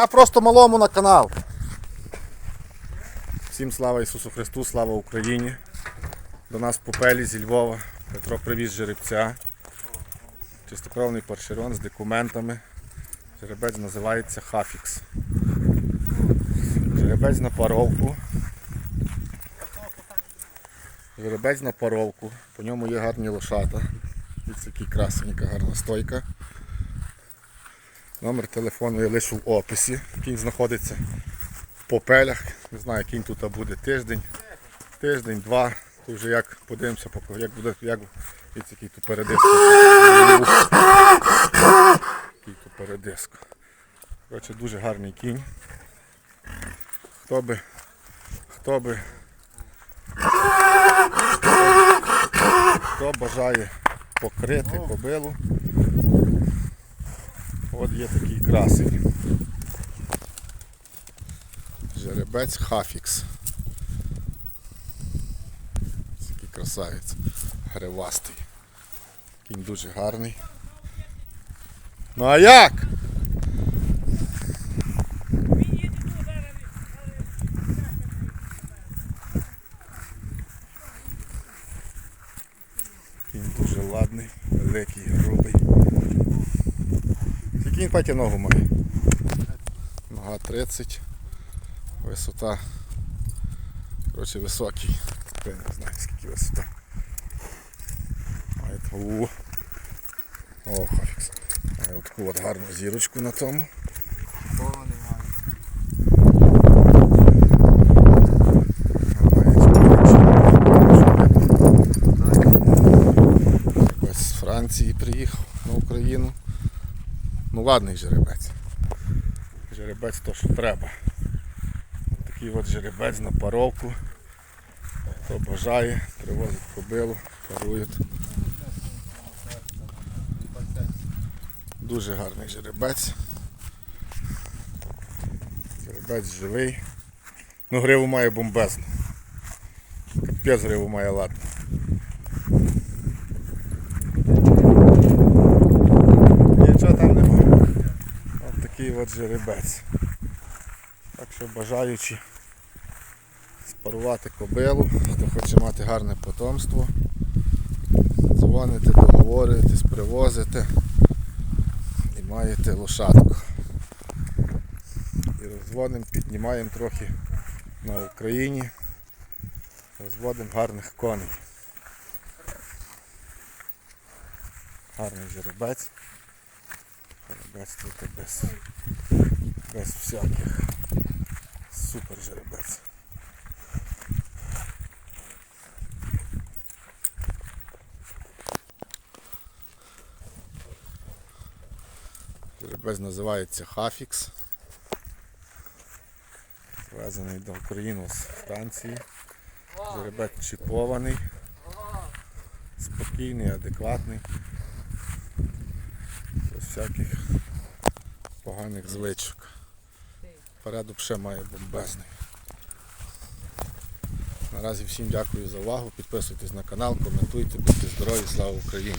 Я просто малому на канал. Всім слава Ісусу Христу, слава Україні. До нас Попелі зі Львова. Петро привіз жеребця. Чистокровний паршерон з документами. Жеребець називається Хафікс. Жеребець на паровку. Жеребець на паровку. По ньому є гарні лошата. Ось який красенька, гарна стойка. Номер телефону я лишу в описі. Кінь знаходиться в попелях. Не знаю, кінь тут буде тиждень, тиждень, два. То вже як подивимося, як буде, як який тут передиск. Який тут передиск. Коротше, дуже гарний кінь. Хто би, хто би, хто бажає покрити кобилу, От є такий красень. Жеребець Хафікс. Ось Такий красавець. Гривастий. Кінь дуже гарний. Ну а як? Кінь дуже ладний, великий, грубий. Скільки паті ногу має? Нога 30. Висота. Коротше високий. Я не знаю скільки висота. Має таку. О, хафікс. Має таку от гарну зірочку на тому. Франції приїхав ладний жеребець. Жеребець то що треба. Такий от жеребець на паровку. Хто бажає, привозить кобилу, парують. Дуже гарний жеребець. Жеребець живий. Ну гриву має бомбезну. Капець гриву має ладно. Нічого там немає. Ось такий от жеребець. Так що бажаючи спарувати кобилу, хто хоче мати гарне потомство, дзвоните, договорюєтесь, привозите і маєте лошадку. І розводимо, піднімаємо трохи на Україні, розводимо гарних коней. Гарний жеребець. Жеребець тут без, без всяких. Супер жеребець. Жеребець називається Хафікс. Звезений до України з Франції. Жеребець чіпований. Спокійний, адекватний. Всяких поганих звичок. Порядок ще має бомбезний. Наразі всім дякую за увагу. Підписуйтесь на канал, коментуйте, будьте здорові, слава Україні!